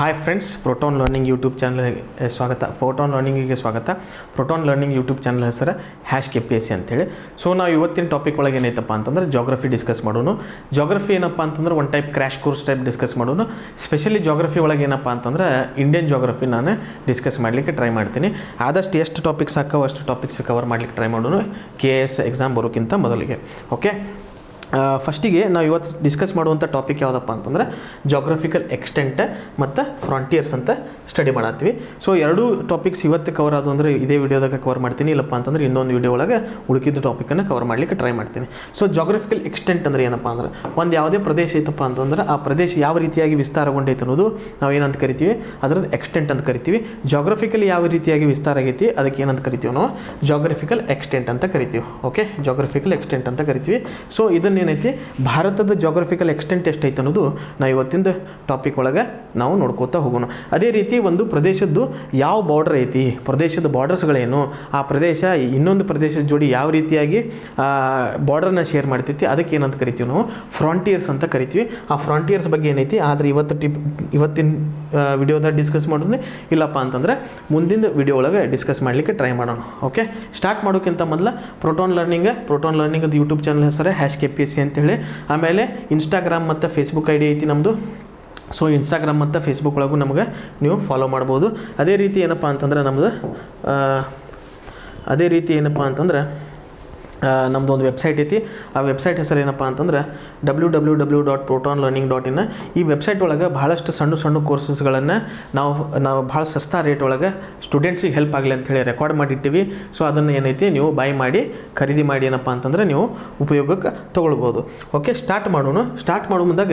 Hi friends Proton learning YouTube ಚಾನಲ್ಗೆ ಸ್ವಾಗತ. Proton ಲರ್ನಿಂಗಿಗೆ ಸ್ವಾಗತ. ಪ್ರೋಟೋನ್ ಲರ್ನಿಂಗ್ ಯೂಟ್ಯೂಬ್ ಚಾನಲ್ ಹೆಸರು hash K P S C ಅಂತೇಳಿ. ಸೊ ನಾವು ಇವತ್ತಿನ ಟಾಪಿಕ್ ಒಳಗೆ ಏನೈತಪ್ಪ ಅಂತಂದ್ರೆ ಜೋಗ್ರಫಿ ಡಿಸ್ಕಸ್ ಮಾಡೋನು. ಜೋಗ್ರಫಿ ಏನಪ್ಪ ಅಂತಂದ್ರೆ ಒಂದು type crash course type discuss ಮಾಡೋನು. ಸ್ಪೆಷಲಿ ಜೋಗ್ರಫಿ ಒಳಗೆ ಏನಪ್ಪ ಅಂತಂದ್ರೆ ಇಂಡಿಯನ್ ಜೋಗ್ರಫಿ ನಾನು ಡಿಸ್ಕಸ್ ಮಾಡಲಿಕ್ಕೆ ಟ್ರೈ ಮಾಡ್ತೀನಿ. ಆದಷ್ಟು ಎಷ್ಟು ಟಾಪಿಕ್ಸ್ ಹಾಕೋ ಅಷ್ಟು ಟಾಪಿಕ್ಸ್ ಕವರ್ ಮಾಡಲಿಕ್ಕೆ ಟ್ರೈ ಮಾಡೋಣ ಕೆ ಎಸ್ ಎಕ್ಸಾಮ್ ಬರೋಕ್ಕಿಂತ ಮೊದಲಿಗೆ. ಓಕೆ ಫಸ್ಟಿಗೆ ನಾವು ಇವತ್ತು ಡಿಸ್ಕಸ್ ಮಾಡುವಂಥ ಟಾಪಿಕ್ ಯಾವುದಪ್ಪ ಅಂತಂದ್ರೆ ಜಾಗ್ರಫಿಕಲ್ ಎಕ್ಸ್ಟೆಂಟ್ ಮತ್ತು ಫ್ರಾಂಟಿಯರ್ಸ್ ಅಂತ ಸ್ಟಡಿ ಮಾಡತ್ತೀವಿ. ಸೊ ಎರಡೂ ಟಾಪಿಕ್ಸ್ ಇವತ್ತು ಕವರ್ ಆದವು ಅಂದರೆ ಇದೇ ವಿಡಿಯೋದಾಗ ಕವರ್ ಮಾಡ್ತೀನಿ. ಇಲ್ಲಪ್ಪ ಅಂತಂದ್ರೆ ಇನ್ನೊಂದು ವಿಡಿಯೋ ಒಳಗೆ ಉಳ್ಕಿದ ಟಾಪಿಕನ್ನು ಕವರ್ ಮಾಡಲಿಕ್ಕೆ ಟ್ರೈ ಮಾಡ್ತೀನಿ. ಸೊ ಜಾಗ್ರಫಿಕಲ್ ಎಕ್ಸ್ಟೆಂಟ್ ಅಂದರೆ ಏನಪ್ಪ ಅಂದ್ರೆ ಒಂದು ಯಾವುದೇ ಪ್ರದೇಶ ಐತಪ್ಪ ಅಂತಂದ್ರೆ ಆ ಪ್ರದೇಶ ಯಾವ ರೀತಿಯಾಗಿ ವಿಸ್ತಾರಗೊಂಡೈತೆ ಅನ್ನೋದು ನಾವು ಏನಂತ ಕರಿತೀವಿ? ಅದರದ್ದು ಎಕ್ಸ್ಟೆಂಟ್ ಅಂತ ಕರಿತೀವಿ. ಜಾಗ್ರಫಿಕಲಿ ಯಾವ ರೀತಿಯಾಗಿ ವಿಸ್ತಾರ ಆಗೈತಿ? ಅದಕ್ಕೆ ಏನಂತ ಕರಿತೀವಿ ನಾವು? ಜಾಗ್ರಫಿಕಲ್ ಎಕ್ಸ್ಟೆಂಟ್ ಅಂತ ಕರಿತೀವಿ. ಓಕೆ ಜಾಗ್ರಫಿಕಲ್ ಎಕ್ಸ್ಟೆಂಟ್ ಅಂತ ಕರಿತೀವಿ. ಸೊ ಇದನ್ನೇನೈತಿ ಭಾರತದ ಜೋಗ್ರಫಿಕಲ್ ಎಕ್ಸ್ಟೆಂಟ್ ಎಷ್ಟೈತೆ ಅನ್ನೋದು ನಾವು ಇವತ್ತಿಂದ ಟಾಪಿಕ್ ಒಳಗೆ ನಾವು ನೋಡ್ಕೋತಾ ಹೋಗೋಣ. ಅದೇ ರೀತಿ ಒಂದು ಪ್ರದೇಶದ್ದು ಯಾವ ಬಾರ್ಡರ್ ಐತಿ? ಪ್ರದೇಶದ ಬಾರ್ಡರ್ಸ್ಗಳೇನು ಆ ಪ್ರದೇಶ, ಇನ್ನೊಂದು ಪ್ರದೇಶದ ಜೋಡಿ ಯಾವ ರೀತಿಯಾಗಿ ಬಾರ್ಡರ್ನ ಶೇರ್ ಮಾಡ್ತೈತಿ? ಅದಕ್ಕೆ ಏನಂತ ಕರಿತೀವಿ ನಾವು? ಫ್ರಾಂಟಿಯರ್ಸ್ ಅಂತ ಕರಿತೀವಿ. ಆ ಫ್ರಾಂಟಿಯರ್ಸ್ ಬಗ್ಗೆ ಏನೈತಿ? ಆದರೆ ಇವತ್ತು ಟಿಪ್, ಇವತ್ತಿನ ವಿಡಿಯೋದಾಗ ಡಿಸ್ಕಸ್ ಮಾಡೋಣ ಇಲ್ಲಪ್ಪ ಅಂತಂದ್ರೆ ಮುಂದಿನ ವಿಡಿಯೋ ಒಳಗೆ ಡಿಸ್ಕಸ್ ಮಾಡಲಿಕ್ಕೆ ಟ್ರೈ ಮಾಡೋಣ. ಓಕೆ ಸ್ಟಾರ್ಟ್ ಮಾಡೋಕ್ಕಿಂತ ಮೊದಲು Proton learning Proton learning YouTube channel ಹೆಸರು ಹ್ಯಾಶ್ ಕೆ ಪಿ ಸಿ ಅಂತೇಳಿ. ಆಮೇಲೆ ಇನ್ಸ್ಟಾಗ್ರಾಮ್ ಮತ್ತು ಫೇಸ್ಬುಕ್ ಐ ಡಿ ಐತಿ ನಮ್ಮದು ಸೊ ಇನ್ಸ್ಟಾಗ್ರಾಮ್ ಮತ್ತು ಫೇಸ್ಬುಕ್ ಒಳಗೂ ನಮಗೆ ನೀವು ಫಾಲೋ ಮಾಡ್ಬೋದು. ಅದೇ ರೀತಿ ಏನಪ್ಪ ಅಂತಂದ್ರೆ ನಮ್ಮದು ಅದೇ ರೀತಿ ಏನಪ್ಪ ಅಂತಂದ್ರೆ ನಮ್ಮದು ಒಂದು ವೆಬ್ಸೈಟ್ ಐತಿ. ಆ ವೆಬ್ಸೈಟ್ ಹೆಸರು ಏನಪ್ಪ ಅಂತಂದ್ರೆ W W W dot Proton learning dot in ಈ ವೆಬ್ಸೈಟ್ ಒಳಗೆ ಭಾಳಷ್ಟು ಸಣ್ಣ ಸಣ್ಣ ಕೋರ್ಸಸ್ಗಳನ್ನು ನಾವು ನಾವು ಭಾಳ ಸಸ್ತಾ ರೇಟ್ ಒಳಗೆ ಸ್ಟೂಡೆಂಟ್ಸಿಗೆ ಹೆಲ್ಪ್ ಆಗಲಿ ಅಂತೇಳಿ ರೆಕಾರ್ಡ್ ಮಾಡಿಟ್ಟಿವಿ. ಸೊ ಅದನ್ನು ಏನೈತಿ ನೀವು ಬೈ ಮಾಡಿ, ಖರೀದಿ ಮಾಡಿ ಏನಪ್ಪ ಅಂತಂದ್ರೆ ನೀವು ಉಪಯೋಗಕ್ಕೆ ತೊಗೊಳ್ಬೋದು. ಓಕೆ ಸ್ಟಾರ್ಟ್ ಮಾಡೋಣ. ಸ್ಟಾರ್ಟ್ ಮಾಡೋ ಮುಂದಾಗ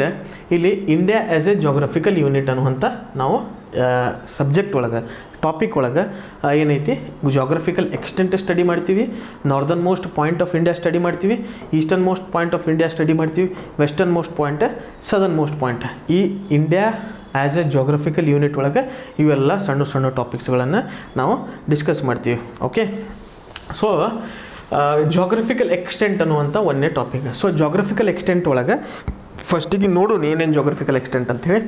ಇಲ್ಲಿ India as a geographical unit ಅನ್ನುವಂಥ ನಾವು ಸಬ್ಜೆಕ್ಟ್ ಒಳಗೆ ಟಾಪಿಕ್ ಒಳಗೆ ಏನೈತಿ? ಜೋಗ್ರಫಿಕಲ್ ಎಕ್ಸ್ಟೆಂಟ್ ಸ್ಟಡಿ ಮಾಡ್ತೀವಿ northern most point of India study ಮಾಡ್ತೀವಿ eastern most point of India study ಮಾಡ್ತೀವಿ western most point southern most point ಈ India as a geographical unit ಒಳಗೆ ಇವೆಲ್ಲ ಸಣ್ಣ ಸಣ್ಣ ಟಾಪಿಕ್ಸ್ಗಳನ್ನು ನಾವು ಡಿಸ್ಕಸ್ ಮಾಡ್ತೀವಿ ಓಕೆ ಸೊ ಜೋಗ್ರಫಿಕಲ್ ಎಕ್ಸ್ಟೆಂಟ್ ಅನ್ನುವಂಥ ಒಂದನೇ ಟಾಪಿಕ್ ಸೊ ಜೋಗ್ರಫಿಕಲ್ ಎಕ್ಸ್ಟೆಂಟ್ ಒಳಗೆ ಫಸ್ಟಿಗೆ ನೋಡೋಣ ಏನೇನು ಜೋಗ್ರಫಿಕಲ್ ಎಕ್ಸ್ಟೆಂಟ್ ಅಂತೇಳಿ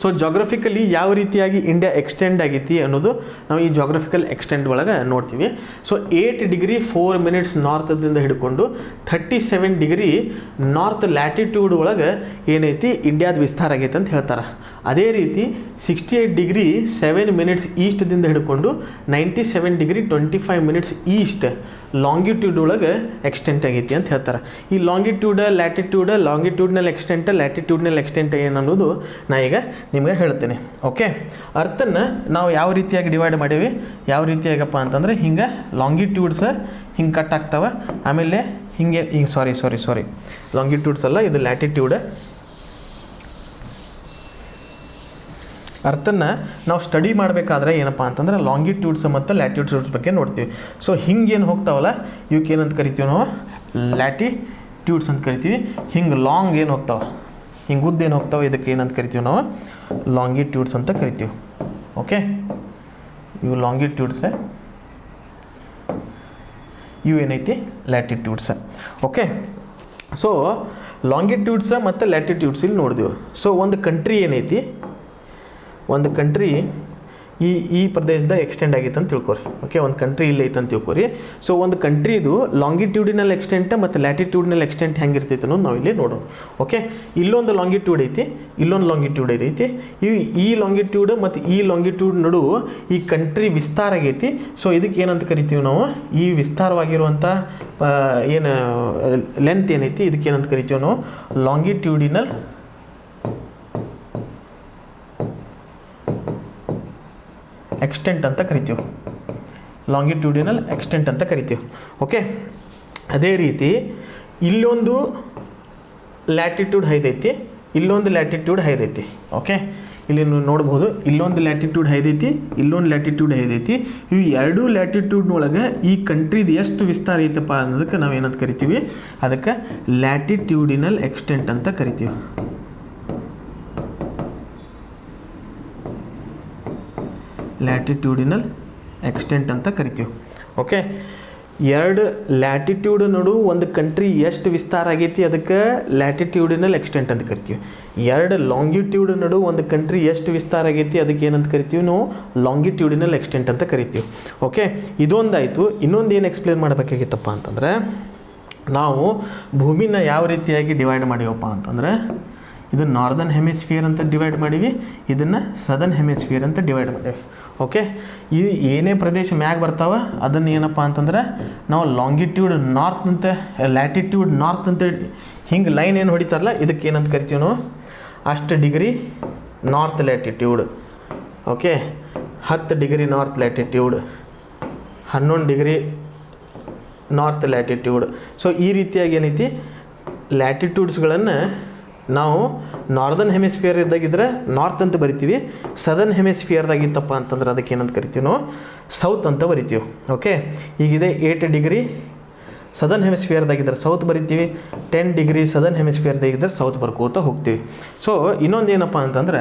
ಸೊ ಜೋಗ್ರಫಿಕಲಿ ಯಾವ ರೀತಿಯಾಗಿ ಇಂಡಿಯಾ ಎಕ್ಸ್ಟೆಂಡ್ ಆಗೈತಿ ಅನ್ನೋದು ನಾವು ಈ ಜೋಗ್ರಫಿಕಲ್ ಎಕ್ಸ್ಟೆಂಡ್ ಒಳಗೆ ನೋಡ್ತೀವಿ. So eight degree four minutes ನಾರ್ತದಿಂದ ಹಿಡ್ಕೊಂಡು thirty seven degree north latitude ಒಳಗೆ ಏನೈತಿ ಇಂಡಿಯಾದ ವಿಸ್ತಾರ ಆಗೈತೆ ಅಂತ ಹೇಳ್ತಾರೆ. ಅದೇ ರೀತಿ sixty eight degree seven minutes ಈಸ್ಟ್ದಿಂದ ಹಿಡ್ಕೊಂಡು ninety seven degree twenty five minutes east longitude ಒಳಗೆ ಎಕ್ಸ್ಟೆಂಟ್ ಆಗೈತಿ ಅಂತ ಹೇಳ್ತಾರೆ. ಈ ಲಾಂಗಿಟ್ಯೂಡ್ ಲ್ಯಾಟಿಟ್ಯೂಡ್ ಲಾಂಗಿಟ್ಯೂಡ್ನಲ್ಲಿ ಎಕ್ಸ್ಟೆಂಟ್ ಲ್ಯಾಟಿಟ್ಯೂಡ್ನಲ್ಲಿ ಎಕ್ಸ್ಟೆಂಟ್ ಏನು ಅನ್ನೋದು ನಾ ಈಗ ನಿಮಗೆ ಹೇಳ್ತೇನೆ. ಓಕೆ ಅರ್ಥನ್ನು ನಾವು ಯಾವ ರೀತಿಯಾಗಿ ಡಿವೈಡ್ ಮಾಡೀವಿ? ಯಾವ ರೀತಿಯಾಗಪ್ಪ ಅಂತಂದರೆ ಹಿಂಗೆ ಲಾಂಗಿಟ್ಯೂಡ್ಸ್ ಹಿಂಗೆ ಕಟ್ ಆಗ್ತಾವೆ. ಆಮೇಲೆ ಹಿಂಗೆ ಹಿಂಗೆ ಸಾರಿ ಸಾರಿ ಸಾರಿ ಲಾಂಗಿಟ್ಯೂಡ್ಸ್ ಅಲ್ಲ, ಇದು ಲ್ಯಾಟಿಟ್ಯೂಡ್ ಅರ್ಥನ ನಾವು ಸ್ಟಡಿ ಮಾಡಬೇಕಾದ್ರೆ ಏನಪ್ಪ ಅಂತಂದ್ರೆ ಲಾಂಗಿಟ್ಯೂಡ್ಸ್ ಮತ್ತು ಲ್ಯಾಟಿಟ್ಯೂಡ್ಸ್ ಬಗ್ಗೆ ನೋಡ್ತೀವಿ. ಸೊ ಹಿಂಗೇನು ಹೋಗ್ತಾವಲ್ಲ? ಇವಕ್ಕೆ ಏನಂತ ಕರಿತೀವಿ ನಾವು? ಲ್ಯಾಟಿಟ್ಯೂಡ್ಸ್ ಅಂತ ಕರಿತೀವಿ. ಹಿಂಗೆ ಲಾಂಗ್ ಏನು ಹೋಗ್ತಾವೆ? ಹಿಂಗೆ ಉದ್ದ ಏನು ಹೋಗ್ತಾವೆ? ಇದಕ್ಕೆ ಏನಂತ ಕರಿತೀವಿ ನಾವು? ಲಾಂಗಿಟ್ಯೂಡ್ಸ್ ಅಂತ ಕರಿತೀವಿ. ಓಕೆ ಇವು ಲಾಂಗಿಟ್ಯೂಡ್ಸೆ ಇವು ಏನೈತಿ? ಲ್ಯಾಟಿಟ್ಯೂಡ್ಸ ಓಕೆ ಸೊ ಲಾಂಗಿಟ್ಯೂಡ್ಸ ಮತ್ತು ಲ್ಯಾಟಿಟ್ಯೂಡ್ಸ್ ಇಲ್ಲಿ ನೋಡಿದೆವು. ಸೊ ಒಂದು ಕಂಟ್ರಿ ಏನೈತಿ? ಒಂದು ಕಂಟ್ರಿ ಈ ಈ ಪ್ರದೇಶದ ಎಕ್ಸ್ಟೆಂಡ್ ಆಗಿತ್ತು ಅಂತ ತಿಳ್ಕೊರಿ. ಓಕೆ ಒಂದು ಕಂಟ್ರಿ ಇಲ್ಲಿ ಐತೆ ಅಂತ ತಿಳ್ಕೊರಿ. ಸೊ ಒಂದು ಕಂಟ್ರಿದು ಲಾಂಗಿಟ್ಯೂಡಿನಲ್ ಎಕ್ಸ್ಟೆಂಟ್ ಮತ್ತು ಲ್ಯಾಟಿಟ್ಯೂಡಿನಲ್ ಎಕ್ಸ್ಟೆಂಟ್ ಹೆಂಗಿರ್ತೈತೆ ಅನ್ನೋದು ನಾವು ಇಲ್ಲಿ ನೋಡೋಣ. ಓಕೆ ಇಲ್ಲೊಂದು ಲಾಂಗಿಟ್ಯೂಡ್ ಐತಿ, ಇಲ್ಲೊಂದು ಲಾಂಗಿಟ್ಯೂಡ್ ಐತಿ. ಈ ಈ ಲಾಂಗಿಟ್ಯೂಡ್ ಮತ್ತು ಈ ಲಾಂಗಿಟ್ಯೂಡ್ ನಡುವು ಈ ಕಂಟ್ರಿ ವಿಸ್ತಾರ ಆಗೈತಿ. ಸೊ ಇದಕ್ಕೆ ಏನಂತ ಕರಿತೀವಿ ನಾವು? ಈ ವಿಸ್ತಾರವಾಗಿರುವಂಥ ಏನು ಲೆಂತ್ ಏನೈತಿ, ಇದಕ್ಕೆ ಏನಂತ ಕರಿತೀವಿ ನಾವು? ಲಾಂಗಿಟ್ಯೂಡಿನಲ್ ಎಕ್ಸ್ಟೆಂಟ್ ಅಂತ ಕರಿತೀವಿ. ಲಾಂಗಿಟ್ಯೂಡಿನಲ್ ಎಕ್ಸ್ಟೆಂಟ್ ಅಂತ ಕರಿತೀವಿ. ಓಕೆ ಅದೇ ರೀತಿ, ಇಲ್ಲೊಂದು ಲ್ಯಾಟಿಟ್ಯೂಡ್ ಹೈದೈತಿ ಇಲ್ಲೊಂದು ಲ್ಯಾಟಿಟ್ಯೂಡ್ ಹೈದೈತಿ ಓಕೆ ಇಲ್ಲಿ ನೀವು ನೋಡ್ಬೋದು, ಇಲ್ಲೊಂದು ಲ್ಯಾಟಿಟ್ಯೂಡ್ ಹೈದೈತಿ ಇಲ್ಲೊಂದು ಲ್ಯಾಟಿಟ್ಯೂಡ್ ಹೈದೈತಿ ಇವು ಎರಡೂ ಲ್ಯಾಟಿಟ್ಯೂಡ್ನೊಳಗೆ ಈ ಕಂಟ್ರಿದು ಎಷ್ಟು ವಿಸ್ತಾರ ಐತಪ್ಪ ಅನ್ನೋದಕ್ಕೆ ನಾವು ಏನಂತ ಕರಿತೀವಿ? ಅದಕ್ಕೆ ಲ್ಯಾಟಿಟ್ಯೂಡಿನಲ್ ಎಕ್ಸ್ಟೆಂಟ್ ಅಂತ ಕರಿತೀವಿ. ಲ್ಯಾಟಿಟ್ಯೂಡಿನಲ್ ಎಕ್ಸ್ಟೆಂಟ್ ಅಂತ ಕರಿತೀವಿ. ಓಕೆ ಎರಡು ಲ್ಯಾಟಿಟ್ಯೂಡ್ ನಡು, ಒಂದು ಕಂಟ್ರಿ ಎಷ್ಟು ವಿಸ್ತಾರ ಆಗೈತಿ, ಅದಕ್ಕೆ ಲ್ಯಾಟಿಟ್ಯೂಡಿನಲ್ ಎಕ್ಸ್ಟೆಂಟ್ ಅಂತ ಕರಿತೀವಿ. ಎರಡು ಲಾಂಗಿಟ್ಯೂಡ್ ನಡು, ಒಂದು ಕಂಟ್ರಿ ಎಷ್ಟು ವಿಸ್ತಾರ ಆಗೈತಿ, ಅದಕ್ಕೆ ಏನಂತ ಕರಿತೀವಿ ನಾವು? ಲಾಂಗಿಟ್ಯೂಡಿನಲ್ ಎಕ್ಸ್ಟೆಂಟ್ ಅಂತ ಕರಿತೀವಿ. ಓಕೆ ಇದೊಂದಾಯಿತು. ಇನ್ನೊಂದು ಏನು ಎಕ್ಸ್ಪ್ಲೇನ್ ಮಾಡಬೇಕಾಗಿತ್ತಪ್ಪ ಅಂತಂದರೆ, ನಾವು ಭೂಮಿನ ಯಾವ ರೀತಿಯಾಗಿ ಡಿವೈಡ್ ಮಾಡಿವಪ್ಪ ಅಂತಂದರೆ, ಇದು ನಾರ್ದನ್ ಹೆಮಿಸ್ಫಿಯರ್ ಅಂತ ಡಿವೈಡ್ ಮಾಡೀವಿ, ಇದನ್ನು ಸದರ್ನ್ ಹೆಮಿಸ್ಫಿಯರ್ ಅಂತ ಡಿವೈಡ್ ಮಾಡೀವಿ. ಓಕೆ? ಈ ಏನೇ ಪ್ರದೇಶ ಮ್ಯಾಗ ಬರ್ತಾವೆ, ಅದನ್ನು ಏನಪ್ಪ ಅಂತಂದ್ರೆ ನಾವು ಲಾಂಗಿಟ್ಯೂಡ್ ನಾರ್ತ್ ಅಂತ ಲ್ಯಾಟಿಟ್ಯೂಡ್ ನಾರ್ತ್ ಅಂತ, ಹಿಂಗೆ ಲೈನ್ ಏನು ಹೊಡಿತಾರಲ್ಲ, ಇದಕ್ಕೆ ಏನಂತ ಕರಿತೀವಿ ನಾವು? ಅಷ್ಟು ಡಿಗ್ರಿ ನಾರ್ತ್ ಲ್ಯಾಟಿಟ್ಯೂಡ್ ಓಕೆ? ಹತ್ತು ಡಿಗ್ರಿ ನಾರ್ತ್ ಲ್ಯಾಟಿಟ್ಯೂಡ್ ಹನ್ನೊಂದು ಡಿಗ್ರಿ ನಾರ್ತ್ ಲ್ಯಾಟಿಟ್ಯೂಡ್ ಸೊ ಈ ರೀತಿಯಾಗಿ ಏನೈತಿ? ಲ್ಯಾಟಿಟ್ಯೂಡ್ಸ್ಗಳನ್ನು ನಾವು ನಾರ್ದನ್ ಹೆಮಿಸ್ಫಿಯರ್ ಇದ್ದಾಗಿದ್ರೆ ನಾರ್ತ್ ಅಂತ ಬರಿತೀವಿ ಸದರ್ನ್ ಹೆಮಿಸ್ಫಿಯರ್ದಾಗಿತ್ತಪ್ಪ ಅಂತಂದ್ರೆ ಅದಕ್ಕೆ ಏನಂತ ಕರಿತೀವಿ ನಾವು? ಸೌತ್ ಅಂತ ಬರಿತೀವಿ ಓಕೆ ಈಗಿದೆ ಏಟ್ ಡಿಗ್ರಿ ಸದರ್ನ್ ಹೆಮಿಸ್ಫಿಯರ್ದಾಗಿದ್ದರೆ ಸೌತ್ ಬರಿತೀವಿ ಟೆನ್ ಡಿಗ್ರಿ ಸದರ್ನ್ ಹೆಮಿಸ್ಫಿಯರ್ದಾಗಿದ್ದರೆ ಸೌತ್ ಬರ್ಕೋತ ಹೋಗ್ತೀವಿ. ಸೊ ಇನ್ನೊಂದು ಏನಪ್ಪ ಅಂತಂದರೆ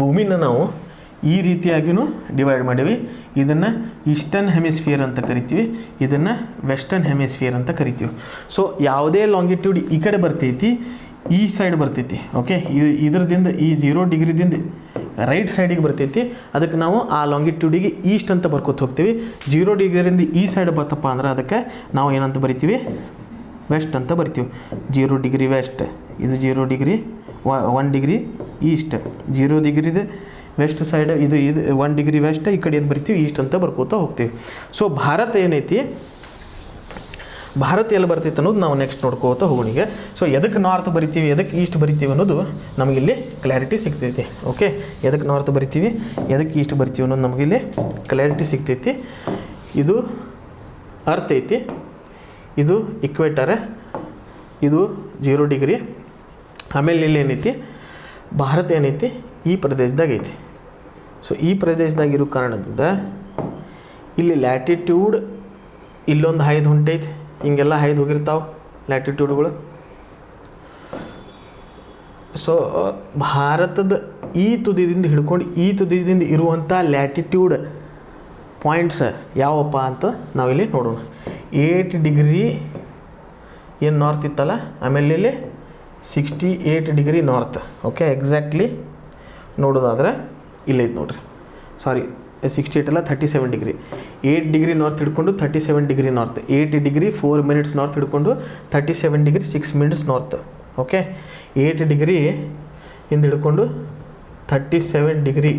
ಭೂಮಿನ ನಾವು ಈ ರೀತಿಯಾಗಿಯೂ ಡಿವೈಡ್ ಮಾಡೀವಿ. ಇದನ್ನು ಈಸ್ಟರ್ನ್ ಹೆಮಿಸ್ಫಿಯರ್ ಅಂತ ಕರಿತೀವಿ, ಇದನ್ನು ವೆಸ್ಟರ್ನ್ ಹೆಮಿಸ್ಫಿಯರ್ ಅಂತ ಕರಿತೀವಿ. ಸೊ ಯಾವುದೇ ಲಾಂಗಿಟ್ಯೂಡ್ ಈ ಕಡೆ ಬರ್ತೈತಿ ಈ ಸೈಡ್ ಬರ್ತೈತಿ ಓಕೆ ಇದು ಇದ್ರದಿಂದ ಈ ಜೀರೋ ಡಿಗ್ರಿದಿಂದ ರೈಟ್ ಸೈಡಿಗೆ ಬರ್ತೈತಿ. ಅದಕ್ಕೆ ನಾವು ಆ ಲಾಂಗಿಟ್ಯೂಡಿಗೆ ಈಸ್ಟ್ ಅಂತ ಬರ್ಕೊತ ಹೋಗ್ತೀವಿ. ಜೀರೋ ಡಿಗ್ರಿಯಿಂದ ಈ ಸೈಡ್ ಬರ್ತಪ್ಪ ಅಂದ್ರೆ ಅದಕ್ಕೆ ನಾವು ಏನಂತ ಬರಿತೀವಿ? ವೆಸ್ಟ್ ಅಂತ ಬರಿತೀವಿ. ಜೀರೋ ಡಿಗ್ರಿ ವೆಸ್ಟ್ ಇದು zero degree one degree east zero ಡಿಗ್ರಿದು west side ಇದು ಇದು ಒನ್ ಡಿಗ್ರಿ ವೆಸ್ಟ್ ಈ ಕಡೆ ಏನು ಬರಿತೀವಿ? ಈಸ್ಟ್ ಅಂತ ಬರ್ಕೋತಾ ಹೋಗ್ತೀವಿ. ಸೊ ಭಾರತ ಏನೈತಿ? ಭಾರತ ಎಲ್ಲಿ ಬರ್ತೈತೆ ಅನ್ನೋದು ನಾವು ನೆಕ್ಸ್ಟ್ ನೋಡ್ಕೋತ ಹೋಗೋಣಿಗೆ ಸೊ ಎದಕ್ಕೆ ನಾರ್ತ್ ಬರಿತೀವಿ ಎದಕ್ಕೆ ಈಸ್ಟ್ ಬರಿತೀವಿ ಅನ್ನೋದು ನಮಗಿಲ್ಲಿ ಕ್ಲಾರಿಟಿ ಸಿಗ್ತೈತಿ ಓಕೆ ಎದಕ್ಕೆ ನಾರ್ತ್ ಬರಿತೀವಿ ಎದಕ್ಕೆ ಈಸ್ಟ್ ಬರಿತೀವಿ ಅನ್ನೋದು ನಮಗಿಲ್ಲಿ ಕ್ಲಾರಿಟಿ ಸಿಗ್ತೈತಿ. ಇದು ಅರ್ತ್ ಐತಿ, ಇದು ಇಕ್ವೇಟರ್ ಇದು ಜೀರೋ ಡಿಗ್ರಿ ಆಮೇಲೆ ಇಲ್ಲಿ ಏನೈತಿ, ಭಾರತ ಏನೈತಿ, ಈ ಪ್ರದೇಶದಾಗ ಐತಿ. ಸೊ ಈ ಪ್ರದೇಶದಾಗಿರೋ ಕಾರಣದಿಂದ ಇಲ್ಲಿ ಲ್ಯಾಟಿಟ್ಯೂಡ್ ಇಲ್ಲೊಂದು ಐದು ಹೊಂಟೈತಿ ಹಿಂಗೆಲ್ಲ ಹೈದು ಹೋಗಿರ್ತಾವೆ ಲ್ಯಾಟಿಟ್ಯೂಡ್ಗಳು ಸೊ ಭಾರತದ ಈ ತುದಿದಿಂದ ಹಿಡ್ಕೊಂಡು ಈ ತುದಿದಿಂದ ಇರುವಂಥ ಲ್ಯಾಟಿಟ್ಯೂಡ್ ಪಾಯಿಂಟ್ಸ್ ಯಾವಪ್ಪ ಅಂತ ನಾವಿಲ್ಲಿ ನೋಡೋಣ. ಏಯ್ಟ್ ಡಿಗ್ರಿ ಏನು ನಾರ್ತ್ ಇತ್ತಲ್ಲ, ಆಮೇಲೆ ಇಲ್ಲಿ sixty eight degree north okay exactly ನೋಡೋದಾದ್ರೆ ಇಲ್ಲೈತೆ ನೋಡ್ರಿ. ಸಾರಿ ಸಿಕ್ಸ್ಟಿ ಏಯ್ಟ್ ಅಲ್ಲ thirty seven degree eight degree north ಹಿಡ್ಕೊಂಡು thirty seven degree north eight degree four minutes north ಹಿಡ್ಕೊಂಡು thirty seven degree six minutes north okay eight degree ಇಂದ ಹಿಡ್ಕೊಂಡು thirty seven degree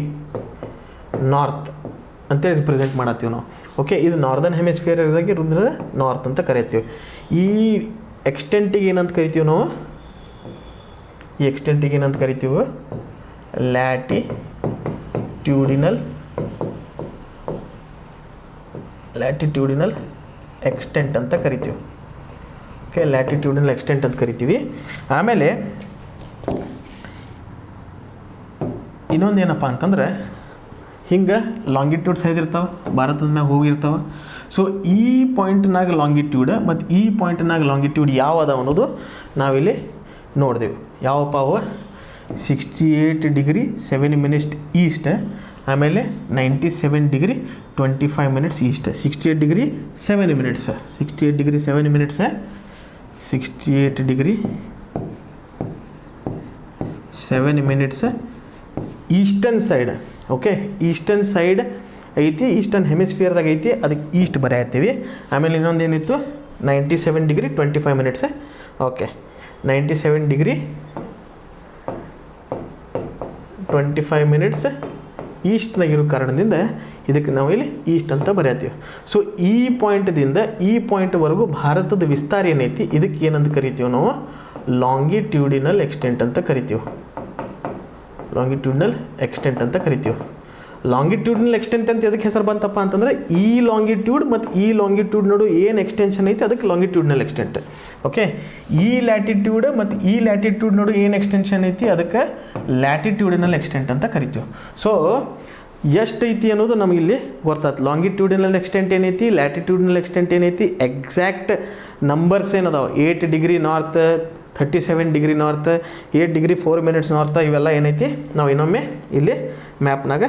north ಅಂತೇಳಿ represent ಮಾಡತ್ತೀವಿ ನಾವು. Okay ಇದು northern hemisphere ಇರೋದಾಗಿ ರುದ್ರ ನಾರ್ತ್ ಅಂತ ಕರಿತೀವಿ ಈ ಎಕ್ಸ್ಟೆಂಟಿಗೆ ಏನಂತ ಕರಿತೀವಿ ನಾವು? ಈ ಎಕ್ಸ್ಟೆಂಟಿಗೆ ಏನಂತ ಕರಿತೀವಿ? ಲ್ಯಾಟಿಟ್ಯೂಡಿನಲ್ ಲ್ಯಾಟಿಟ್ಯೂಡಿನಲ್ ಎಕ್ಸ್ಟೆಂಟ್ ಅಂತ ಕರಿತೀವಿ. ಓಕೆ ಲ್ಯಾಟಿಟ್ಯೂಡಿನಲ್ ಎಕ್ಸ್ಟೆಂಟ್ ಅಂತ ಕರಿತೀವಿ. ಆಮೇಲೆ ಇನ್ನೊಂದು ಏನಪ್ಪ ಅಂತಂದ್ರೆ ಹಿಂಗೆ ಲಾಂಗಿಟ್ಯೂಡ್ಸ್ ಇರ್ತಾವೆ, ಭಾರತದ ಮ್ಯಾಗ ಹೋಗಿರ್ತಾವೆ ಸೊ ಈ ಪಾಯಿಂಟ್ನಾಗ ಲಾಂಗಿಟ್ಯೂಡ್ ಮತ್ತು ಈ ಪಾಯಿಂಟ್ನಾಗ ಲಾಂಗಿಟ್ಯೂಡ್ ಯಾವ ಅದಾವ ಅನ್ನೋದು ನಾವಿಲ್ಲಿ ನೋಡಿದೆವು. ಯಾವಪ್ಪ ಅವು? ಸಿಕ್ಸ್ಟಿ ಏಯ್ಟ್ ಡಿಗ್ರಿ ಸೆವೆನ್ ಮಿನಿಸ್ಟ್ ಈಸ್ಟ್ ಆಮೇಲೆ ninety seven degree five minutes east sixty eight degree seven minutes sixty eight degree seven minutes sixty eight degree seven minutes eastern side okay eastern side ಐತಿ eastern ಹೆಮಿಸ್ಫಿಯರ್ದಾಗ ಐತಿ, ಅದಕ್ಕೆ east ಬರೆಯತ್ತೀವಿ. ಆಮೇಲೆ ಇನ್ನೊಂದು ಏನಿತ್ತು? Ninety seven degree twenty five minutes okay ninety seven degree twenty five minutes ಈಸ್ಟ್ನಾಗ ಇರೋ ಕಾರಣದಿಂದ ಇದಕ್ಕೆ ನಾವು ಇಲ್ಲಿ ಈಸ್ಟ್ ಅಂತ ಬರೆಯತ್ತೀವಿ. ಸೊ ಈ ಪಾಯಿಂಟ್ದಿಂದ ಈ ಪಾಯಿಂಟ್ವರೆಗೂ ಭಾರತದ ವಿಸ್ತಾರ ಏನೈತಿ? ಇದಕ್ಕೆ ಏನಂತ ಕರಿತೀವಿ ನಾವು? ಲಾಂಗಿಟ್ಯೂಡಿನಲ್ ಎಕ್ಸ್ಟೆಂಟ್ ಅಂತ ಕರಿತೀವಿ. ಲಾಂಗಿಟ್ಯೂಡಿನಲ್ ಎಕ್ಸ್ಟೆಂಟ್ ಅಂತ ಕರಿತೀವಿ. ಲಾಂಗಿಟ್ಯೂಡ್ನಲ್ ಎಕ್ಸ್ಟೆಂಟ್ ಅಂತ ಎದಕ್ಕೆ ಹೆಸರು ಬಂತಪ್ಪ ಅಂತಂದರೆ ಈ ಲಾಂಗಿಟ್ಯೂಡ್ ಮತ್ತು ಈ ಲಾಂಗಿಟ್ಯೂಡ್ ನಡು ಏನು ಎಕ್ಸ್ಟೆನ್ಷನ್ ಐತಿ, ಅದಕ್ಕೆ ಲಾಂಗಿಟ್ಯೂಡ್ನಲ್ ಎಕ್ಸ್ಟೆಂಟ್ ಓಕೆ ಈ ಲ್ಯಾಟಿಟ್ಯೂಡ್ ಮತ್ತು ಈ ಲ್ಯಾಟಿಟ್ಯೂಡ್ ನಡು ಏನು ಎಕ್ಸ್ಟೆನ್ಷನ್ ಐತಿ, ಅದಕ್ಕೆ ಲ್ಯಾಟಿಟ್ಯೂಡಿನಲ್ ಎಕ್ಸ್ಟೆಂಟ್ ಅಂತ ಕರಿತೀವಿ. ಸೊ ಐತಿ ಅನ್ನೋದು ನಮಗಿಲ್ಲಿ ಗೊತ್ತಾಯ್ತು ಲಾಂಗಿಟ್ಯೂಡಿನಲ್ ಎಕ್ಸ್ಟೆಂಟ್ ಏನೈತಿ ಲ್ಯಾಟಿಟ್ಯೂಡ್ನಲ್ ಎಕ್ಸ್ಟೆಂಟ್ ಏನೈತಿ ಎಕ್ಸಾಕ್ಟ್ ನಂಬರ್ಸ್ ಏನದಾವ. Eight degree north thirty seven degree north eight degree four minutes north ಇವೆಲ್ಲ ಏನೈತಿ? ನಾವು ಇನ್ನೊಮ್ಮೆ ಇಲ್ಲಿ ಮ್ಯಾಪ್ನಾಗ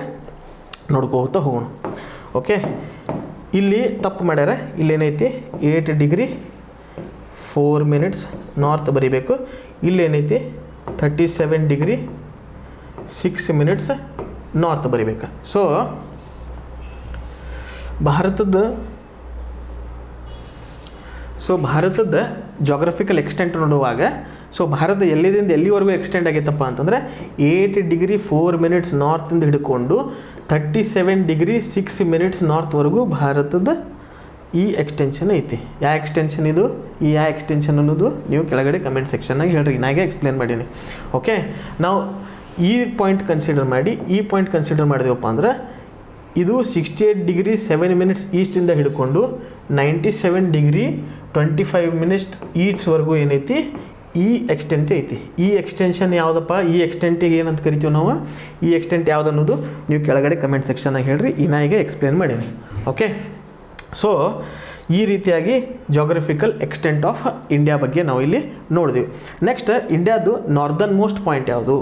ನೋಡ್ಕೋತಾ ಹೋಗೋಣ. ಓಕೆ ಇಲ್ಲಿ ತಪ್ಪು ಮಾಡ್ಯಾರ. ಇಲ್ಲೇನೈತಿ? Eight degree four minutes north ಬರಿಬೇಕು. ಇಲ್ಲೇನೈತಿ? Thirty seven degree six minutes north ಬರಿಬೇಕು. ಸೊ ಭಾರತದ ಸೊ ಭಾರತದ ಜೋಗ್ರಫಿಕಲ್ ಎಕ್ಸ್ಟೆಂಟ್ ನೋಡುವಾಗ ಸೊ ಭಾರತ ಎಲ್ಲಿದಿಂದ ಎಲ್ಲಿವರೆಗೂ ಎಕ್ಸ್ಟೆಂಡ್ ಆಗೈತಪ್ಪ ಅಂತಂದರೆ ಏಯ್ಟ್ ಡಿಗ್ರಿ ಫೋರ್ ಮಿನಿಟ್ಸ್ ನಾರ್ತಿಂದ ಹಿಡ್ಕೊಂಡು thirty seven degree six minutes ನಾರ್ತ್ವರೆಗೂ ಭಾರತದ ಈ ಎಕ್ಸ್ಟೆನ್ಷನ್ ಐತಿ. ಯಾವ ಎಕ್ಸ್ಟೆನ್ಷನ್ ಇದು? ಈ ಯಾವ ಎಕ್ಸ್ಟೆನ್ಷನ್ ಅನ್ನೋದು? ನೀವು ಕೆಳಗಡೆ ಕಮೆಂಟ್ ಸೆಕ್ಷನ್ನಾಗ ಹೇಳ್ರಿ. ನಾಗೆ ಎಕ್ಸ್ಪ್ಲೇನ್ ಮಾಡೀನಿ. ಓಕೆ ನಾವು ಈ ಪಾಯಿಂಟ್ ಕನ್ಸಿಡರ್ ಮಾಡಿ. ಈ ಪಾಯಿಂಟ್ ಕನ್ಸಿಡರ್ ಮಾಡಿದೆವಪ್ಪ ಅಂದ್ರೆ ಇದು sixty eight degree seven minutes ಈಸ್ಟಿಂದ ಹಿಡ್ಕೊಂಡು ninety seven degree twenty five minutes ಈಟ್ಸ್ವರೆಗೂ ಏನೈತಿ? ಈ ಎಕ್ಸ್ಟೆಂಟ್ ಐತಿ. ಈ ಎಕ್ಸ್ಟೆನ್ಷನ್ ಯಾವುದಪ್ಪ? ಈ ಎಕ್ಸ್ಟೆಂಟಿಗೆ ಏನಂತ ಕರಿತೀವಿ ನಾವು? ಈ ಎಕ್ಸ್ಟೆಂಟ್ ಯಾವ್ದು ಅನ್ನೋದು ನೀವು ಕೆಳಗಡೆ ಕಮೆಂಟ್ ಸೆಕ್ಷನ್ನಾಗ ಹೇಳ್ರಿ. ಈ ಈಗ ಎಕ್ಸ್ಪ್ಲೇನ್ ಮಾಡೀನಿ. ಓಕೆ ಸೊ ಈ ರೀತಿಯಾಗಿ ಜೋಗ್ರಫಿಕಲ್ ಎಕ್ಸ್ಟೆಂಟ್ ಆಫ್ ಇಂಡಿಯಾ ಬಗ್ಗೆ ನಾವು ಇಲ್ಲಿ ನೋಡಿದ್ವಿ. ನೆಕ್ಸ್ಟ್ ಇಂಡಿಯಾದು ನಾರ್ದನ್ ಮೋಸ್ಟ್ ಪಾಯಿಂಟ್ ಯಾವುದು?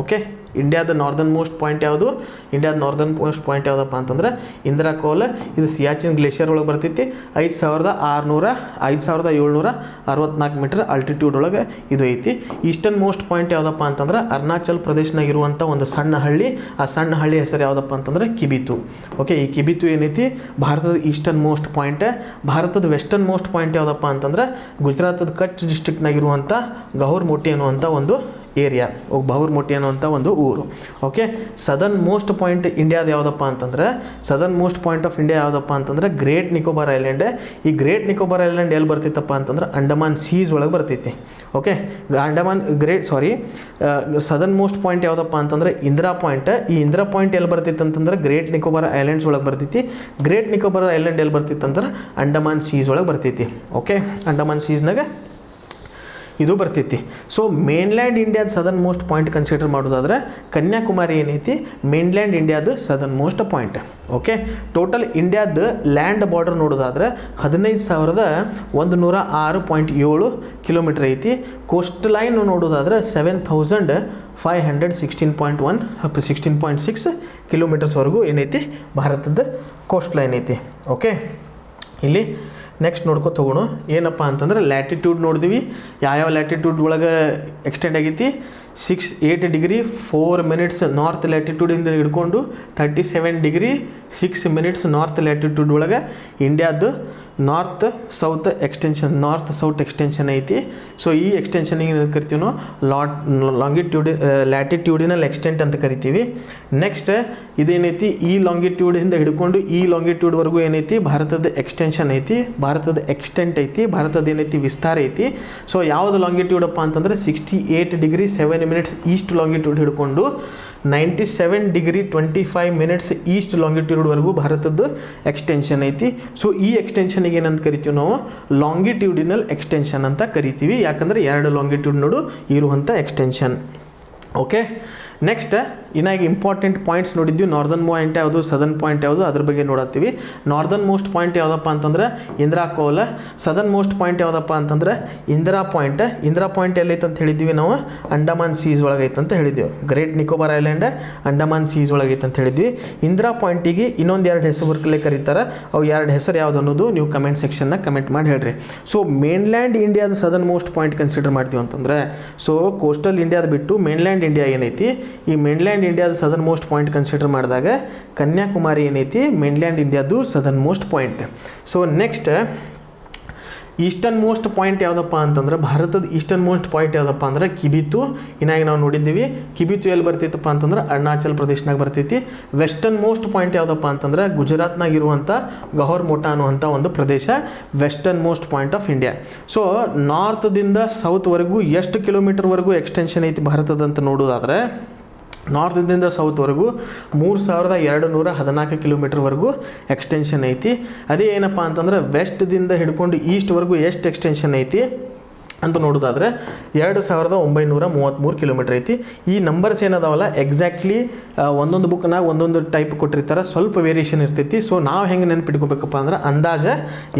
ಓಕೆ ಇಂಡಿಯಾದ ನಾರ್ದನ್ ಮೋಸ್ಟ್ ಪಾಯಿಂಟ್ ಯಾವುದು? ಇಂಡಿಯಾದ ನಾರ್ದನ್ ಮೋಸ್ಟ್ ಪಾಯಿಂಟ್ ಯಾವುದಪ್ಪ ಅಂತಂದ್ರೆ ಇಂದಿರಾ ಕೋಲ್ ಇದು ಸಿಯಾಚಿನ್ ಗ್ಲೇಷಿಯರ್ ಒಳಗೆ ಬರ್ತೈತಿ. ಐದು ಸಾವಿರದ ಆರುನೂರ, ಐದು ಸಾವಿರದ ಏಳ್ನೂರ ಅರವತ್ನಾಲ್ಕು ಮೀಟರ್ ಆಲ್ಟಿಟ್ಯೂಡ್ ಒಳಗೆ ಇದು ಐತಿ. ಈಸ್ಟರ್ನ್ ಮೋಸ್ಟ್ ಪಾಯಿಂಟ್ ಯಾವುದಪ್ಪ ಅಂತಂದ್ರೆ ಅರುಣಾಚಲ್ ಪ್ರದೇಶನಾಗ ಇರುವಂಥ ಒಂದು ಸಣ್ಣ ಹಳ್ಳಿ. ಆ ಸಣ್ಣ ಹಳ್ಳಿ ಹೆಸರು ಯಾವುದಪ್ಪ ಅಂತಂದ್ರೆ ಕಿಬಿತು. ಓಕೆ ಈ ಕಿಬಿತು ಏನೈತಿ? ಭಾರತದ ಈಸ್ಟರ್ನ್ ಮೋಸ್ಟ್ ಪಾಯಿಂಟ್ ಭಾರತದ ವೆಸ್ಟರ್ನ್ ಮೋಸ್ಟ್ ಪಾಯಿಂಟ್ ಯಾವುದಪ್ಪ ಅಂತಂದ್ರೆ ಗುಜರಾತದ ಕಚ್ ಡಿಸ್ಟ್ರಿಕ್ಟ್ನಾಗಿರುವಂಥ ಗೌರ್ ಮೋಟಿ ಅನ್ನುವಂಥ ಒಂದು ಏರಿಯಾ ಮೋಟಿ ಅನ್ನುವಂಥ ಒಂದು ಊರು. ಓಕೆ ಸದರ್ನ್ ಮೋಸ್ಟ್ ಪಾಯಿಂಟ್ ಇಂಡಿಯಾದ ಯಾವುದಪ್ಪ ಅಂತಂದ್ರೆ southern most point of India ಯಾವುದಪ್ಪ ಅಂತಂದ್ರೆ ಗ್ರೇಟ್ ನಿಕೋಬಾರ್ ಐಲ್ಯಾಂಡ್ ಈ ಗ್ರೇಟ್ ನಿಕೋಬಾರ್ ಐಲ್ಯಾಂಡ್ ಎಲ್ಲಿ ಬರ್ತಿತ್ತಪ್ಪ ಅಂತಂದ್ರೆ ಅಂಡಮಾನ್ ಸೀಸ್ ಒಳಗೆ ಬರ್ತೈತಿ okay Andaman Great sorry southern most point ಯಾವುದಪ್ಪ ಅಂತಂದ್ರೆ ಇಂದಿರಾ ಪಾಯಿಂಟ್ ಈ ಇಂದಿರಾ ಪಾಯಿಂಟ್ ಎಲ್ಲಿ ಬರ್ತಿತ್ತು ಅಂತಂದ್ರೆ ಗ್ರೇಟ್ ನಿಕೋಬಾರ್ ಐಲ್ಯಾಂಡ್ಸ್ ಒಳಗೆ ಬರ್ತೈತಿ ಗ್ರೇಟ್ ನಿಕೋಬಾರ್ ಐಲ್ಯಾಂಡ್ ಎಲ್ಲಿ ಬರ್ತಿತ್ತು ಅಂದ್ರೆ ಅಂಡಮಾನ್ ಸೀಸ್ ಒಳಗೆ ಬರ್ತೈತಿ ಓಕೆ ಅಂಡಮಾನ್ ಸೀಸ್ನಾಗ ಇದು ಬರ್ತೈತಿ. ಸೊ ಮೇನ್ಲ್ಯಾಂಡ್ ಇಂಡಿಯಾದ ಸದರ್ನ್ ಮೋಸ್ಟ್ ಪಾಯಿಂಟ್ ಕನ್ಸಿಡರ್ ಮಾಡೋದಾದ್ರೆ ಕನ್ಯಾಕುಮಾರಿ ಏನೈತಿ? ಮೇನ್ಲ್ಯಾಂಡ್ ಇಂಡಿಯಾದ southern most point okay total ಇಂಡಿಯಾದ ಲ್ಯಾಂಡ್ ಬಾರ್ಡರ್ ನೋಡೋದಾದ್ರೆ ಹದಿನೈದು ಸಾವಿರದ ಒಂದು ನೂರ ಆರು ಪಾಯಿಂಟ್ ಏಳು ಕಿಲೋಮೀಟ್ರ್ ಐತಿ. ಕೋಸ್ಟ್ ಲೈನ್ ನೋಡೋದಾದ್ರೆ seven thousand five hundred sixteen point one sixteen point six ಕಿಲೋಮೀಟರ್ಸ್ವರೆಗೂ ಏನೈತಿ? ಭಾರತದ ಕೋಸ್ಟ್ ಲೈನ್ ಐತಿ. ಓಕೆ ಇಲ್ಲಿ ನೆಕ್ಸ್ಟ್ ನೋಡ್ಕೊತ ಹೋಗೋಣ ಏನಪ್ಪ ಅಂತಂದ್ರೆ ಲ್ಯಾಟಿಟ್ಯೂಡ್ ನೋಡಿದ್ವಿ. ಯಾವ್ಯಾವ ಲ್ಯಾಟಿಟ್ಯೂಡ್ ಒಳಗೆ ಎಕ್ಸ್ಟೆಂಡ್ ಆಗೈತಿ? Six eight degree four minutes north ಲ್ಯಾಟಿಟ್ಯೂಡಿಂದ ಹಿಡ್ಕೊಂಡು thirty seven degree six minutes north latitude ಒಳಗೆ ಇಂಡಿಯಾದ north south extension north south extension ಐತಿ. ಸೊ ಈ ಎಕ್ಸ್ಟೆನ್ಷನಿಗೆ ಏನು ಕರಿತೀವಿ ನಾವು? ಲಾಟ್ ಲಾಂಗಿಟ್ಯೂಡ್ ಲ್ಯಾಟಿಟ್ಯೂಡಿನಲ್ಲಿ ಎಕ್ಸ್ಟೆಂಟ್ ಅಂತ ಕರಿತೀವಿ. ನೆಕ್ಸ್ಟ್ ಇದೇನೈತಿ? ಈ ಲಾಂಗಿಟ್ಯೂಡಿಂದ ಹಿಡ್ಕೊಂಡು ಈ ಲಾಂಗಿಟ್ಯೂಡ್ವರೆಗೂ ಏನೈತಿ? ಭಾರತದ ಎಕ್ಸ್ಟೆನ್ಷನ್ ಐತಿ. ಭಾರತದ ಎಕ್ಸ್ಟೆಂಟ್ ಐತಿ. ಭಾರತದ ಏನೈತಿ? ವಿಸ್ತಾರ ಐತಿ. ಸೊ ಯಾವುದು ಲಾಂಗಿಟ್ಯೂಡಪ್ಪ ಅಂತಂದ್ರೆ sixty eight degree seven minutes east longitude ಹಿಡ್ಕೊಂಡು ninety seven degree twenty five minutes east ಲಾಂಗಿಟ್ಯೂಡ್ವರೆಗೂ ಭಾರತದ ಎಕ್ಸ್ಟೆನ್ಷನ್ ಐತಿ. ಸೊ ಈ ಎಕ್ಸ್ಟೆನ್ಷನಿಗೆ ಏನಂತ ಕರಿತೀವಿ ನಾವು? ಲಾಂಗಿಟ್ಯೂಡಿನಲ್ ಎಕ್ಸ್ಟೆನ್ಷನ್ ಅಂತ ಕರಿತೀವಿ. ಯಾಕಂದರೆ ಎರಡು ಲಾಂಗಿಟ್ಯೂಡ್ ನೋಡು ಇರುವಂಥ ಎಕ್ಸ್ಟೆನ್ಷನ್ ಓಕೆ ನೆಕ್ಸ್ಟ್ ಇನ್ನಾಗ ಇಂಪಾರ್ಟೆಂಟ್ ಪಾಯಿಂಟ್ಸ್ ನೋಡಿದ್ವಿ. ನಾರ್ದನ್ ಪಾಯಿಂಟ್ ಯಾವುದು ಸದರ್ನ್ ಪಾಯಿಂಟ್ ಯಾವುದು, ಅದ್ರ ಬಗ್ಗೆ ನೋಡತ್ತೀವಿ. ನಾರ್ದನ್ ಮೋಸ್ಟ್ ಪಾಯಿಂಟ್ ಯಾವುದಪ್ಪ ಅಂತಂದ್ರೆ ಇಂದಿರಾ ಕೋಲ ಸದರ್ನ್ ಮೋಸ್ಟ್ ಪಾಯಿಂಟ್ ಯಾವುದಪ್ಪ ಅಂತಂದ್ರೆ ಇಂದಿರಾ ಪಾಯಿಂಟ್ ಇಂದಿರಾ ಪಾಯಿಂಟ್ ಎಲ್ಲೈತೆ ಅಂತ ಹೇಳಿದ್ವಿ ನಾವು? ಅಂಡಮಾನ್ ಸೀಸ್ ಒಳಗೈತೆ ಅಂತ ಹೇಳಿದ್ವಿ. Great Nicobar Island Andaman seas ಒಳಗೈತೆ ಅಂತ ಹೇಳಿದ್ವಿ. ಇಂದಿರಾ ಪಾಯಿಂಟಿಗೆ ಇನ್ನೊಂದು ಎರಡು ಹೆಸರುಗಳೇ ಕರೀತಾರೆ. ಅವು ಎರಡು ಹೆಸರು ಯಾವ್ದು ಅನ್ನೋದು ನೀವು ಕಮೆಂಟ್ ಸೆಕ್ಷನ್ನ ಕಮೆಂಟ್ ಮಾಡಿ ಹೇಳ್ರಿ. ಸೊ ಮೇನ್ಲ್ಯಾಂಡ್ ಇಂಡಿಯಾದ ಸದರ್ನ್ ಮೋಸ್ಟ್ ಪಾಯಿಂಟ್ ಕನ್ಸಿಡರ್ ಮಾಡ್ತೀವಿ ಅಂತಂದ್ರೆ ಸೊ ಕೋಸ್ಟಲ್ ಇಂಡಿಯಾದ ಬಿಟ್ಟು ಮೇನ್ಲ್ಯಾಂಡ್ ಇಂಡಿಯಾ ಏನೈತಿ? ಈ ಮೇನ್ಲ್ಯಾಂಡ್ ಇಂಡಿಯಾದ ಸದರ್ನ್ ಮೋಸ್ಟ್ ಪಾಯಿಂಟ್ ಕನ್ಸಿಡರ್ ಮಾಡಿದಾಗ ಕನ್ಯಾಕುಮಾರಿ ಏನೈತಿ? ಮೇನ್ಲ್ಯಾಂಡ್ ಇಂಡಿಯಾದು southern most point so next eastern most point ಯಾವುದಪ್ಪ ಅಂತಂದ್ರೆ ಭಾರತದ ಈಸ್ಟರ್ನ್ ಮೋಸ್ಟ್ ಪಾಯಿಂಟ್ ಯಾವುದಪ್ಪ ಅಂದ್ರೆ ಕಿಬಿತು. ಇನ್ನಾಗಿ ನಾವು ನೋಡಿದ್ದೀವಿ. ಕಿಬಿತು ಎಲ್ಲಿ ಬರ್ತೈತಪ್ಪ ಅಂತಂದ್ರೆ ಅರುಣಾಚಲ್ ಪ್ರದೇಶನಾಗ ಬರ್ತೈತಿ. ವೆಸ್ಟರ್ನ್ ಮೋಸ್ಟ್ ಪಾಯಿಂಟ್ ಯಾವುದಪ್ಪ ಅಂತಂದ್ರೆ ಗುಜರಾತ್ನಾಗ ಇರುವಂಥ ಗಹೋರ್ ಮೋಟಾ ಅನ್ನುವಂಥ ಒಂದು ಪ್ರದೇಶ western most point of India so ನಾರ್ತ್ದಿಂದ ಸೌತ್ವರೆಗೂ ಎಷ್ಟು ಕಿಲೋಮೀಟರ್ವರೆಗೂ ಎಕ್ಸ್ಟೆನ್ಷನ್ ಐತಿ ಭಾರತದ ಅಂತ ನೋಡೋದಾದ್ರೆ ನಾರ್ತ್ದಿಂದ ಸೌತ್ವರೆಗೂ ಮೂರು ಸಾವಿರದ ಎರಡು ನೂರ ಹದಿನಾಲ್ಕು ಕಿಲೋಮೀಟ್ರ್ವರೆಗೂ ಎಕ್ಸ್ಟೆನ್ಷನ್ ಐತಿ. ಅದೇ ಏನಪ್ಪ ಅಂತಂದ್ರೆ ವೆಸ್ಟ್ದಿಂದ ಹಿಡ್ಕೊಂಡು ಈಸ್ಟ್ವರೆಗೂ ಎಷ್ಟು ಎಕ್ಸ್ಟೆನ್ಷನ್ ಐತಿ ಅಂತ ನೋಡೋದಾದ್ರೆ ಎರಡು ಸಾವಿರದ ಒಂಬೈನೂರ ಮೂವತ್ತ್ಮೂರು ಕಿಲೋಮೀಟ್ರ್ ಐತಿ. ಈ ನಂಬರ್ಸ್ ಏನದಾವಲ್ಲ? ಎಕ್ಸಾಕ್ಟ್ಲಿ ಒಂದೊಂದು ಬುಕ್ನಾಗ ಒಂದೊಂದು ಟೈಪ್ ಕೊಟ್ಟಿರ್ತಾರೆ. ಸ್ವಲ್ಪ ವೇರಿಯೇಷನ್ ಇರ್ತೈತಿ. ಸೊ ನಾವು ಹೆಂಗೆ ನೆನ್ಪಿಟ್ಕೋಬೇಕಪ್ಪ ಅಂದ್ರೆ ಅಂದಾಜ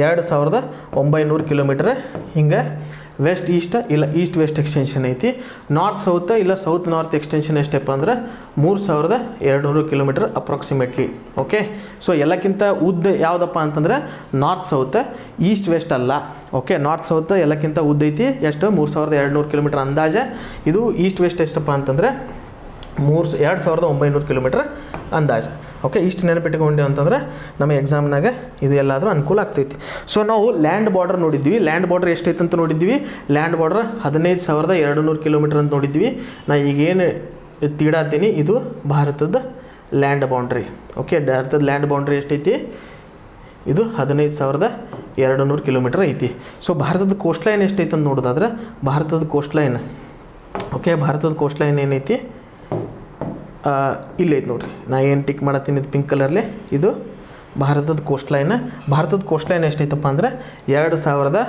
ಎರಡು ಸಾವಿರದ ಒಂಬೈನೂರು ಕಿಲೋಮೀಟ್ರ್ ಹಿಂಗೆ ವೆಸ್ಟ್ ಈಸ್ಟ್ ಇಲ್ಲ ಈಸ್ಟ್ ವೆಸ್ಟ್ ಎಕ್ಸ್ಟೆನ್ಷನ್ ಐತಿ. ನಾರ್ತ್ ಸೌತ್ ಇಲ್ಲ ಸೌತ್ ನಾರ್ತ್ ಎಕ್ಸ್ಟೆನ್ಷನ್ ಎಷ್ಟಪ್ಪ ಅಂದ್ರೆ ಮೂರು ಸಾವಿರದ ಎರಡು ನೂರು ಕಿಲೋಮೀಟರ್ ಅಪ್ರಾಕ್ಸಿಮೇಟ್ಲಿ ಓಕೆ ಸೊ ಎಲ್ಲಕ್ಕಿಂತ ಉದ್ದ ಯಾವುದಪ್ಪ ಅಂತಂದ್ರೆ ನಾರ್ತ್ ಸೌತ್ ಈಸ್ಟ್ ವೆಸ್ಟ್ ಅಲ್ಲ ಓಕೆ ನಾರ್ತ್ ಸೌತ್ ಎಲ್ಲಕ್ಕಿಂತ ಉದ್ದ ಐತಿ, ಎಷ್ಟು? ಮೂರು ಸಾವಿರದ ಎರಡು ನೂರು ಕಿಲೋಮೀಟರ್ ಅಂದಾಜೆ. ಇದು ಈಸ್ಟ್ ವೆಸ್ಟ್ ಎಷ್ಟಪ್ಪ ಅಂತಂದರೆ ಮೂರು ಎರಡು ಸಾವಿರದ ಒಂಬೈನೂರು ಕಿಲೋಮೀಟ್ರ್ ಅಂದಾಜು. ಓಕೆ ಇಷ್ಟು ನೆನಪಿಟ್ಕೊಂಡೆ ಅಂತಂದ್ರೆ ನಮ್ಮ ಎಕ್ಸಾಮ್ನಾಗ ಇದು ಎಲ್ಲಾದರೂ ಅನುಕೂಲ ಆಗ್ತೈತಿ. ಸೊ ನಾವು ಲ್ಯಾಂಡ್ ಬಾರ್ಡರ್ ನೋಡಿದ್ವಿ. ಲ್ಯಾಂಡ್ ಬಾರ್ಡರ್ ಎಷ್ಟೈತೆ ಅಂತ ನೋಡಿದ್ವಿ. ಲ್ಯಾಂಡ್ ಬಾರ್ಡರ್ ಹದಿನೈದು ಸಾವಿರದ ಎರಡು ನೂರು ಕಿಲೋಮೀಟರ್ ಅಂತ ನೋಡಿದ್ವಿ. ನಾ ಈಗೇನು ತೀಡಾತೀನಿ ಇದು ಭಾರತದ ಲ್ಯಾಂಡ್ ಬೌಂಡ್ರಿ ಓಕೆ ಭಾರತದ ಲ್ಯಾಂಡ್ ಬೌಂಡ್ರಿ ಎಷ್ಟೈತಿ? ಇದು ಹದಿನೈದು ಸಾವಿರದ ಎರಡು ನೂರು ಕಿಲೋಮೀಟ್ರ್ ಐತಿ. ಸೊ ಭಾರತದ ಕೋಸ್ಟ್ ಲೈನ್ ಎಷ್ಟೈತೆ ಅಂತ ನೋಡೋದಾದ್ರೆ ಭಾರತದ ಕೋಸ್ಟ್ ಲೈನ್ ಓಕೆ ಭಾರತದ ಕೋಸ್ಟ್ ಲೈನ್ ಏನೈತಿ? ಆ, ಇಲ್ಲೇ ಐತೆ ನೋಡ್ರಿ. ನಾ ಏನು ಟಿಕ್ ಮಾಡತ್ತೀನಿ ಇದು ಪಿಂಕ್ ಕಲರ್ಲಿ ಇದು ಭಾರತದ ಕೋಸ್ಟ್ ಲೈನ್ ಭಾರತದ ಕೋಸ್ಟ್ ಲೈನ್ ಎಷ್ಟೈತಪ್ಪ ಅಂದರೆ ಎರಡು ಸಾವಿರದ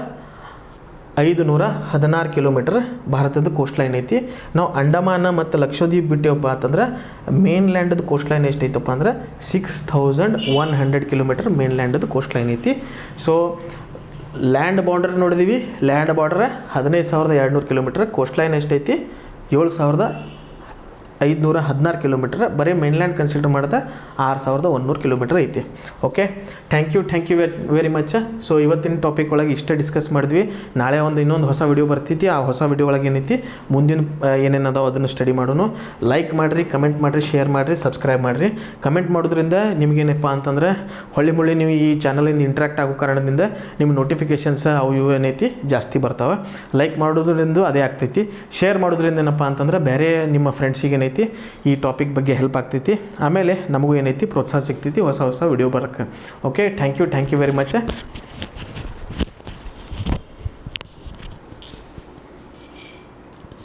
ಐದು ನೂರ ಹದಿನಾರು ಕಿಲೋಮೀಟ್ರ್ ಭಾರತದ ಕೋಸ್ಟ್ ಲೈನ್ ಐತಿ. ನಾವು ಅಂಡಮಾನ ಮತ್ತು ಲಕ್ಷದ್ವೀಪ್ ಬಿಟ್ಟೇವಪ್ಪ ಅಂತಂದ್ರೆ ಮೇನ್ ಲ್ಯಾಂಡದ ಕೋಸ್ಟ್ ಲೈನ್ ಎಷ್ಟೈತಪ್ಪ ಅಂದ್ರೆ six thousand one hundred kilometre main ಲ್ಯಾಂಡದ coast line ಐತಿ. ಸೊ ಲ್ಯಾಂಡ್ ಬೌಂಡ್ರಿ ನೋಡಿದೀವಿ. ಲ್ಯಾಂಡ್ ಬಾರ್ಡ್ರ್ ಹದಿನೈದು ಸಾವಿರದ ಎರಡು ನೂರು ಕಿಲೋಮೀಟ್ರ್ ಕೋಸ್ಟ್ ಲೈನ್ ಎಷ್ಟೈತಿ? ಏಳು ಸಾವಿರದ ಐದುನೂರ ಹದಿನಾರು ಕಿಲೋಮೀಟ್ರ್, ಬರೀ ಮೇನ್ಲ್ಯಾಂಡ್ ಕನ್ಸಿಡರ್ ಮಾಡಿದ್ರೆ ಆರು ಸಾವಿರದ ಒಂದೂರು ಕಿಲೋಮೀಟ್ರ್ ಐತಿ. Okay thank you thank you very much so ಇವತ್ತಿನ ಟಾಪಿಕ್ ಒಳಗೆ ಇಷ್ಟೇ ಡಿಸ್ಕಸ್ ಮಾಡಿದ್ವಿ. ನಾಳೆ ಒಂದು ಇನ್ನೊಂದು ಹೊಸ ವಿಡಿಯೋ ಬರ್ತೈತಿ. ಆ ಹೊಸ ವಿಡಿಯೋ ಒಳಗೆ ಏನೈತಿ? ಮುಂದಿನ ಏನೇನು ಅದಾವ ಅದನ್ನು ಸ್ಟಡಿ ಮಾಡೋಣ ಲೈಕ್ ಮಾಡಿರಿ ಕಮೆಂಟ್ ಮಾಡಿರಿ ಶೇರ್ ಮಾಡಿರಿ ಸಬ್ಸ್ಕ್ರೈಬ್ ಮಾಡಿರಿ. ಕಮೆಂಟ್ ಮಾಡೋದ್ರಿಂದ ನಿಮಗೇನಪ್ಪ ಅಂತಂದ್ರೆ, ಹೊಳ್ಳಿ ಮುಳ್ಳಿ ನೀವು ಈ ಚಾನಲಿಂದ ಇಂಟ್ರಾಕ್ಟ್ ಆಗೋ ಕಾರಣದಿಂದ ನಿಮ್ಮ ನೋಟಿಫಿಕೇಷನ್ಸ್ ಅವು ಇವು ಏನೈತಿ? ಜಾಸ್ತಿ ಬರ್ತಾವೆ. ಲೈಕ್ ಮಾಡೋದ್ರಿಂದ ಅದೇ ಆಗ್ತೈತಿ. ಶೇರ್ ಮಾಡೋದ್ರಿಂದ ಏನಪ್ಪ ಅಂತಂದ್ರೆ, ಬೇರೆ ನಿಮ್ಮ ಫ್ರೆಂಡ್ಸಿಗೆ ಏನೈತಿ ಈ ಟಾಪಿಕ್ ಬಗ್ಗೆ ಹೆಲ್ಪ್ ಆಗ್ತೈತಿ. ಆಮೇಲೆ ನಮಗೂ ಏನೈತಿ, ಪ್ರೋತ್ಸಾಹ ಸಿಗ್ತೈತಿ, ಹೊಸ ಹೊಸ ವಿಡಿಯೋ ಬರೋಕ್ಕೆ. Okay thank you thank you very much